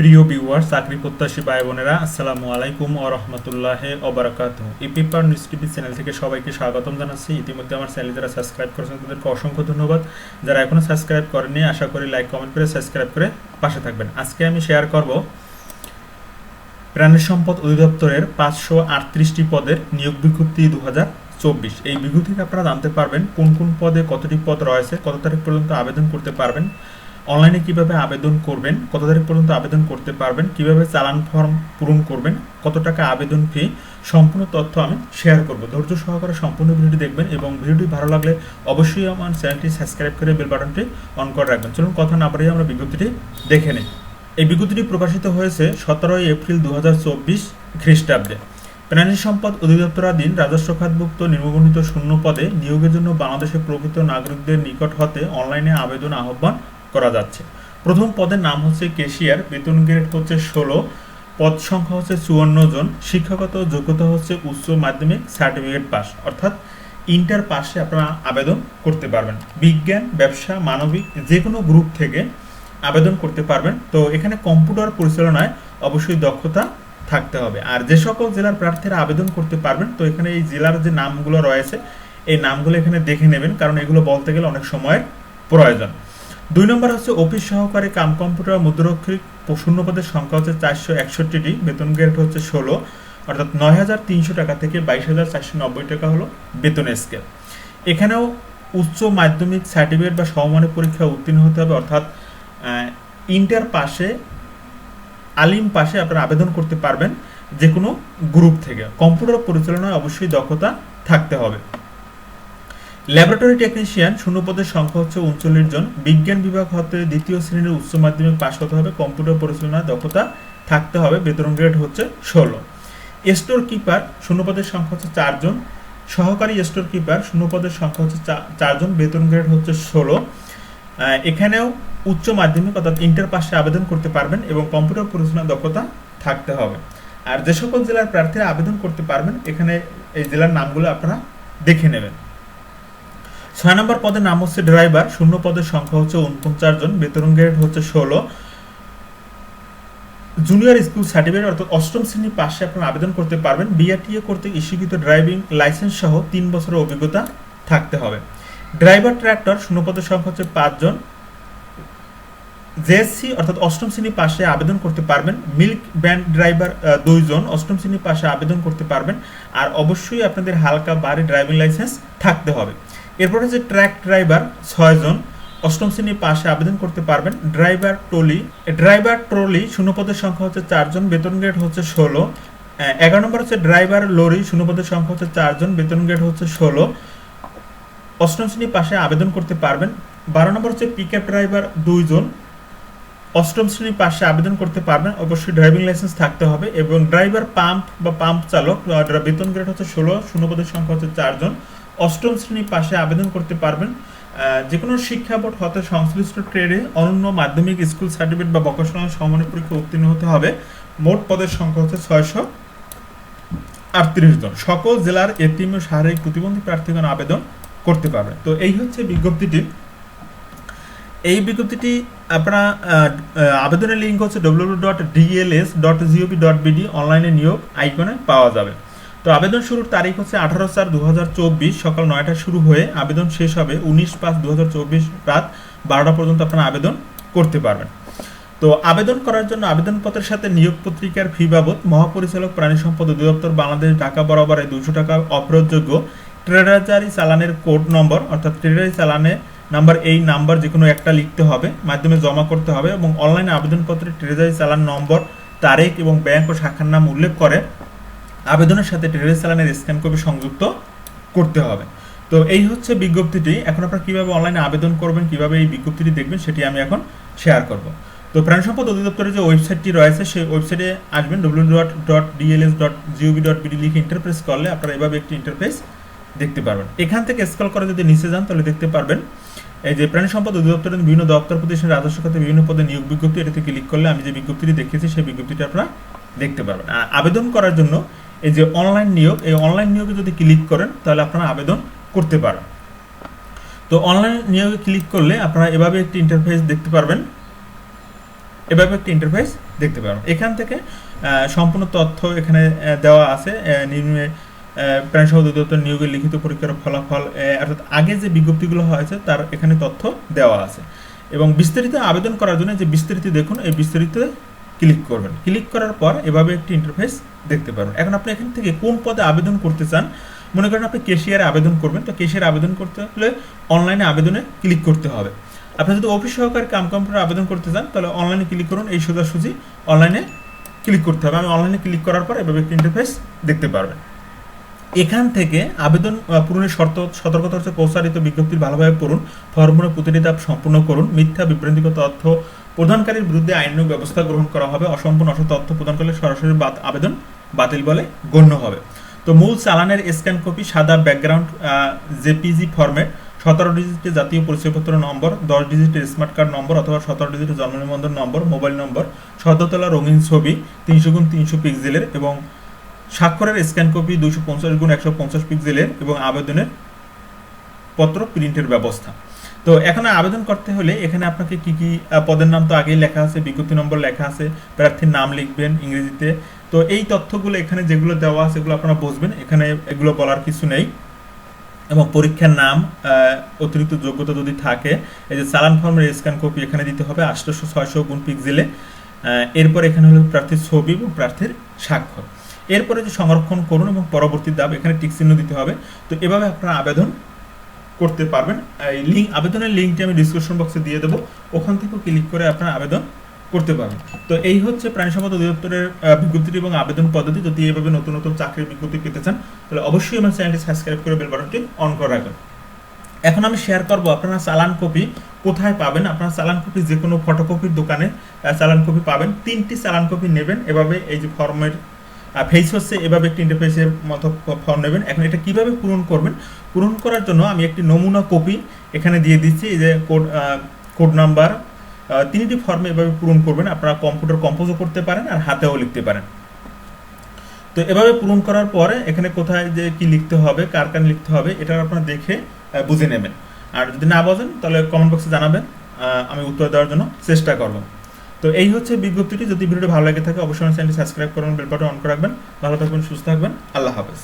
প্রিয় ভিউয়ার চাকরি প্রত্যাশী ভাই বোনেরা আসসালামু আলাইকুম ও রহমতুল্লাহ ওবরাকাত এই পেপার নিউজ টিভি চ্যানেল থেকে সবাইকে স্বাগতম জানাচ্ছি। ইতিমধ্যে আমার চ্যানেল যারা সাবস্ক্রাইব করেছেন, তাদেরকে অসংখ্য ধন্যবাদ। যারা এখনও সাবস্ক্রাইব করেননি, আশা করি লাইক কমেন্ট করে সাবস্ক্রাইব করে পাশে থাকবেন। আজকে আমি শেয়ার করব প্রাণী সম্পদ অধিদপ্তরের পাঁচশো আটত্রিশটি পদের নিয়োগ বিজ্ঞপ্তি দু চব্বিশ। এই বিজ্ঞপ্তি থেকে আপনারা জানতে পারবেন কোন কোন পদে কতটি পদ রয়েছে, কত তারিখ পর্যন্ত আবেদন করতে পারবেন। অনলাইনে কীভাবে আবেদন করবেন? কত তারিখ পর্যন্ত আবেদন করতে পারবেন? কীভাবে চালান ফর্ম পূরণ করবেন? কত টাকা আবেদন ফি? সম্পূর্ণ তথ্য আমি শেয়ার করব। ধৈর্য সহকারে সম্পূর্ণ ভিডিওটি দেখবেন এবং ভিডিওটি ভালো লাগলে অবশ্যই আমার চ্যানেলটি সাবস্ক্রাইব করে বেল বাটনটি অন করে রাখবেন। চলুন কথা না বাড়িয়ে আমরা বিজ্ঞপ্তিটি দেখে নিই। এই বিজ্ঞপ্তিটি প্রকাশিত হয়েছে সতেরোই এপ্রিল দু হাজার চব্বিশ খ্রিস্টাব্দে। প্রাণী সম্পদ অধিদপ্তরাধীন রাজস্ব খাতভুক্ত নির্মগণিত শূন্য পদে নিয়োগের জন্য বাংলাদেশের প্রকৃত নাগরিকদের নিকট হতে অনলাইনে আবেদন আহ্বান করা যাচ্ছে। প্রথম পদের নাম হচ্ছে কেশিয়ার, বেতন গ্রেড হচ্ছে ষোলো, পদ সংখ্যা হচ্ছে চুয়ান্ন জন, শিক্ষাগত যোগ্যতা হচ্ছে উচ্চ মাধ্যমিক সার্টিফিকেট পাস অর্থাৎ ইন্টার পাশে আপনারা আবেদন করতে পারবেন। বিজ্ঞান, ব্যবসা, মানবিক যে কোনো গ্রুপ থেকে আবেদন করতে পারবেন। তো এখানে কম্পিউটার পরিচালনায় অবশ্যই দক্ষতা থাকতে হবে। আর যে সকল জেলার প্রার্থীরা আবেদন করতে পারবেন, তো এখানে এই জেলার যে নামগুলো রয়েছে, এই নামগুলো এখানে দেখে নেবেন, কারণ এগুলো বলতে গেলে অনেক সময়ের প্রয়োজন। দুই নম্বর হচ্ছে অফিস সহকারী কাম কম্পিউটার মুদ্রক্ষিক শূন্য পদের সংখ্যা হচ্ছে চারশো একষট্টিটি, বেতন গ্রেড হচ্ছে ষোলো, অর্থাৎ নয় হাজার তিনশো টাকা থেকে বাইশ হাজার চারশো নব্বই টাকা হলো বেতন স্কেল। এখানেও উচ্চ মাধ্যমিক সার্টিফিকেট বা সমমানের পরীক্ষা উত্তীর্ণ হতে হবে, অর্থাৎ ইন্টার পাশে, আলিম পাশে আপনারা আবেদন করতে পারবেন যে কোনো গ্রুপ থেকে। কম্পিউটার পরিচালনায় অবশ্যই দক্ষতা থাকতে হবে। ল্যাবরেটরি টেকনিশিয়ান শূন্য পদের সংখ্যা হচ্ছে উনচল্লিশ জন। বিজ্ঞান বিভাগ হতে দ্বিতীয় শ্রেণির উচ্চ মাধ্যমিক পাশ হতে হবে, কম্পিউটার পরিচালনা দক্ষতা থাকতে হবে, বেতন গ্রেড হচ্ছে ষোলো। স্টোর কিপার শূন্য পদের সংখ্যা হচ্ছে চারজন সহকারী স্টোর কিপার শূন্য পদের সংখ্যা হচ্ছে চারজন বেতন গ্রেড হচ্ছে ষোলো। এখানেও উচ্চ মাধ্যমিক অর্থাৎ ইন্টার পাশে আবেদন করতে পারবেন এবং কম্পিউটার পরিচালনা দক্ষতা থাকতে হবে। আর যে সকল জেলার প্রার্থীরা আবেদন করতে পারবেন, এখানে এই জেলার নামগুলো আপনারা দেখে নেবেন। ছয় নম্বর পদের নাম হচ্ছে ড্রাইভার, শূন্য পদের সংখ্যা হচ্ছে উনপঞ্চাশ জন বেতন গ্রেড হচ্ছে ষোলো। জুনিয়র স্কুল সার্টিফিকেট অর্থাৎ অষ্টম শ্রেণির পাশে আপনারা আবেদন করতে পারবেন। বিআরটিএ কর্তৃক ইস্যুকৃত ড্রাইভিং লাইসেন্স সহ তিন বছরের অভিজ্ঞতা থাকতে হবে। ড্রাইভার ট্র্যাক্টর শূন্য পদের সংখ্যা হচ্ছে পাঁচজন জেএসসি অর্থাৎ অষ্টম শ্রেণি পাশে আবেদন করতে পারবেন। মিল্ক ব্যান্ড ড্রাইভার দুইজন অষ্টম শ্রেণি পাশে আবেদন করতে পারবেন। আর অবশ্যই আপনাদের হালকা বাড়ি ড্রাইভিং লাইসেন্স থাকতে হবে। এরপর হচ্ছে ট্র্যাক ড্রাইভার ছয়জন। অষ্টম শ্রেণির পাশে আবেদন করতে পারবেন। ড্রাইভার ট্রলি ড্রাইভার ট্রলি শূন্যপদের সংখ্যা হচ্ছে চারজন, বেতন গ্রেড হচ্ছে ষোলো। এগারো নম্বর হচ্ছে ড্রাইভার লরি, শূন্যপদের সংখ্যা হচ্ছে চারজন, বেতন গ্রেড হচ্ছে ষোলো। অষ্টম শ্রেণির পাশে আবেদন করতে পারবেন। বারো নম্বর হচ্ছে পিক আপ ড্রাইভার দুইজন। অষ্টম শ্রেণির পাশে আবেদন করতে পারবেন। অবশ্যই ড্রাইভিং লাইসেন্স থাকতে হবে এবং ড্রাইভার পাম্প বা পাম্প চালক বেতন গ্রেড হচ্ছে ষোলো, শূন্যপদের সংখ্যা হচ্ছে চারজন। অষ্টম শ্রেণির পাশে আবেদন করতে পারবেন যে কোনো শিক্ষা বোর্ড হতে সংশ্লিষ্ট ট্রেডে অনন্য মাধ্যমিক স্কুল সার্টিফিকেট বা ভোকেশনাল সমানের পরীক্ষা উত্তীর্ণ হতে হবে। মোট পদের সংখ্যা হচ্ছে ছয়শো আটত্রিশ জন। সকল জেলার এটিএম ও শারীরিক প্রতিবন্ধী প্রার্থীগণ আবেদন করতে পারবে। তো এই হচ্ছে বিজ্ঞপ্তিটি। এই বিজ্ঞপ্তিটি আপনারা আবেদনের লিঙ্ক হচ্ছে W dot DLS dot GOP dot BD অনলাইনে নিয়োগ আইকনে পাওয়া যাবে। তো আবেদন শুরুর তারিখ হচ্ছে আঠারো চার দু সকাল নয়টা শুরু হয়ে আবেদন শেষ হবে উনিশ পাঁচ দু রাত বারোটা পর্যন্ত আপনারা আবেদন করতে পারবেন। তো আবেদন করার জন্য আবেদনপত্রের সাথে নিয়োগ পত্রিকার ফি বাবদ মহাপরিচালক প্রাণী সম্পদ অধিদপ্তর বাংলাদেশ ঢাকা বরাবরে দুশো টাকা অফেরতযোগ্য ট্রেডারজারি চালানের কোড নম্বর অর্থাৎ ট্রেডারি চালানে নাম্বার এই নাম্বার যে কোনো একটা লিখতে হবে, মাধ্যমে জমা করতে হবে এবং অনলাইনে আবেদনপত্রে ট্রেডারি চালান নম্বর, তারিখ এবং ব্যাংক ও শাখার নাম উল্লেখ করে আবেদনের সাথে ট্রেডারি চালানের স্ক্যান কপি সংযুক্ত করতে হবে। তো এই হচ্ছে বিজ্ঞপ্তিটি। এখন আপনারা কীভাবে অনলাইনে আবেদন করবেন, কীভাবে এই বিজ্ঞপ্তিটি দেখবেন, সেটি আমি এখন শেয়ার করব। তো প্রাণী সম্পদ অধিদপ্তরের যে ওয়েবসাইটটি রয়েছে, সেই ওয়েবসাইটে আসবেন W dot dot DLS dot GOV dot BD লিখে ইন্টারপ্রেস করলে আপনারা এভাবে একটি ইন্টারফেস দেখতে পারবেন। এখান থেকে স্কল করে যদি নিচে যান, তাহলে দেখতে পারবেন, এই যে প্রাণী সম্পদ অধিদপ্তরের বিভিন্ন দপ্তর প্রতিষ্ঠানের রাজস্ব খাতে বিভিন্ন পদে নিয়োগ বিজ্ঞপ্তি এটাতে ক্লিক করলে আমি যে বিজ্ঞপ্তিটি দেখেছি সেই বিজ্ঞপ্তিটি আপনারা দেখতে পারবেন। আর আবেদন করার জন্য এই যে অনলাইন নিয়োগ, এই অনলাইন নিয়োগে যদি ক্লিক করেন, তাহলে আপনারা আবেদন করতে পারেন। তো অনলাইন নিয়োগে ক্লিক করলে আপনারা এভাবে একটি ইন্টারফেস দেখতে পারবেন। এভাবে একটি ইন্টারফেস দেখতে পারবেন। এখান থেকে সম্পূর্ণ তথ্য এখানে দেওয়া আছে। নিম্নে প্রাণী সম্পদ অধিদপ্তর নিয়োগের লিখিত পরীক্ষার ফলাফল অর্থাৎ আগে যে বিজ্ঞপ্তিগুলো হয়েছে, তার এখানে তথ্য দেওয়া আছে। এবং বিস্তারিত আবেদন করার জন্য যে বিস্তারিত, দেখুন, এই বিস্তারিত ক্লিক করবেন। ক্লিক করার পর এভাবে একটি ইন্টারফেস দেখতে পারবেন। এখন আপনি এখান থেকে কোন পদে আবেদন করতে চান, মনে করেন আপনি কেশিয়ারে আবেদন করবেন, তো কেশিয়ারে আবেদন করতে হলে অনলাইনে আবেদনে ক্লিক করতে হবে। আপনি যদি অফিস সহকারী কাম কম্পিউটার আবেদন করতে চান, তাহলে অনলাইনে ক্লিক করুন, এই সোজাসুজি অনলাইনে ক্লিক করতে হবে। আমি অনলাইনে ক্লিক করার পর এভাবে একটি ইন্টারফেস দেখতে পারবেন। এখান থেকে আবেদন পূরণের শর্ত, সতর্কতা হচ্ছে প্রসারিত বিজ্ঞপ্তি ভালোভাবে পড়ুন ফর্মুলা প্রতিটি সম্পূর্ণ করুন, মিথ্যা, বিভ্রান্তিকর তথ্য প্রদানকারীর বিরুদ্ধে আইনানুগ ব্যবস্থা গ্রহণ করা হবে, অসম্পূর্ণ অসৎ তথ্য প্রদান করলে সরাসরি আবেদন বাতিল বলে গণ্য হবে। তো মূল চালানের স্ক্যান কপি, সাদা ব্যাকগ্রাউন্ড জেপিজি ফর্মেট সতেরো ডিজিটের জাতীয় পরিচয়পত্র নম্বর, দশ ডিজিটের স্মার্ট কার্ড নম্বর অথবা সতেরো ডিজিটের জন্ম নিবন্ধন নম্বর মোবাইল নম্বর সদ্যতলা রঙিন ছবি, তিনশো গুণ তিনশো পিক্সেলের এবং স্বাক্ষরের স্ক্যান কপি দুশো পঞ্চাশ গুণ একশো পঞ্চাশ পিক্সেলের এবং আবেদনের পত্র প্রিন্টের ব্যবস্থা। তো এখানে আবেদন করতে হলে এখানে আপনাকে কি কি পদের নাম তো আগেই লেখা আছে, বিজ্ঞপ্তি নম্বর লেখা আছে, প্রার্থীর নাম লিখবেন ইংরেজিতে। তো এই তথ্যগুলো এখানে যেগুলো দেওয়া আছে সেগুলো আপনারা বুঝবেন, এখানে এগুলো বলার কিছু নেই। এবং পরীক্ষার নাম অতিরিক্ত যোগ্যতা যদি থাকে, এই যে চালান ফর্মের স্ক্যান কপি এখানে দিতে হবে আটশোশো, ছয়শো গুণ পিক্সেলে। এরপর এখানে হলো প্রার্থীর ছবি এবং প্রার্থীর স্বাক্ষর। এরপরে যে সংরক্ষণ করুন এবং পরবর্তী দাব এখানে টিক চিহ্ন দিতে হবে। তো এভাবে আপনারা আবেদন করতে পারবেন। এই লিঙ্ক আবেদনের লিঙ্কটি আমি ডিসক্রিপশন বক্সে দিয়ে দেবো। ওখান থেকেও ক্লিক করে আপনারা আবেদন করতে পারবেন। তো এই হচ্ছে প্রাণী সম্পদ অধিদপ্তরের আহ, বিজ্ঞপ্তি এবং আবেদন পদ্ধতি। যদি এভাবে নতুন নতুন চাকরির বিজ্ঞপ্তি পেতে চান তাহলে অবশ্যই আমার চ্যানেলটি সাবস্ক্রাইব করে বেল বাটনটি অন করে রাখবেন। এখন আমি শেয়ার করব আপনারা চালান কপি কোথায় পাবেন? আপনারা চালান কপি যে কোনো ফটোকপির দোকানে চালান কপি পাবেন। তিনটি চালান কপি নেবেন। এভাবে এই যে ফর্মের ফেস হচ্ছে এভাবে একটি ইন্টারফেসের মতো ফর্ম নেবেন। এখন এটা কীভাবে পূরণ করবেন? পূরণ করার জন্য আমি একটি নমুনা কপি এখানে দিয়ে দিচ্ছি যে কোড কোড নাম্বার তিনটি ফর্মে এভাবে পূরণ করবেন। আপনারা কম্পিউটার কম্পোজও করতে পারেন আর হাতেও লিখতে পারেন। তো এভাবে পূরণ করার পরে এখানে কোথায় যে কি লিখতে হবে, কার কার লিখতে হবে, এটা আপনারা দেখে বুঝে নেবেন। আর যদি না বোঝেন, তাহলে কমেন্ট বক্সে জানাবেন। আমি উত্তর দেওয়ার জন্য চেষ্টা করব। তো এই হচ্ছে বিজ্ঞপ্তিটি। যদি ভিডিওটি ভালো লাগে থাকে, অবশ্যই চ্যানেলটি সাবস্ক্রাইব করুন, বেল বাটন অন করে রাখবেন। ভালো থাকবেন, সুস্থ থাকবেন। আল্লাহ হাফেজ।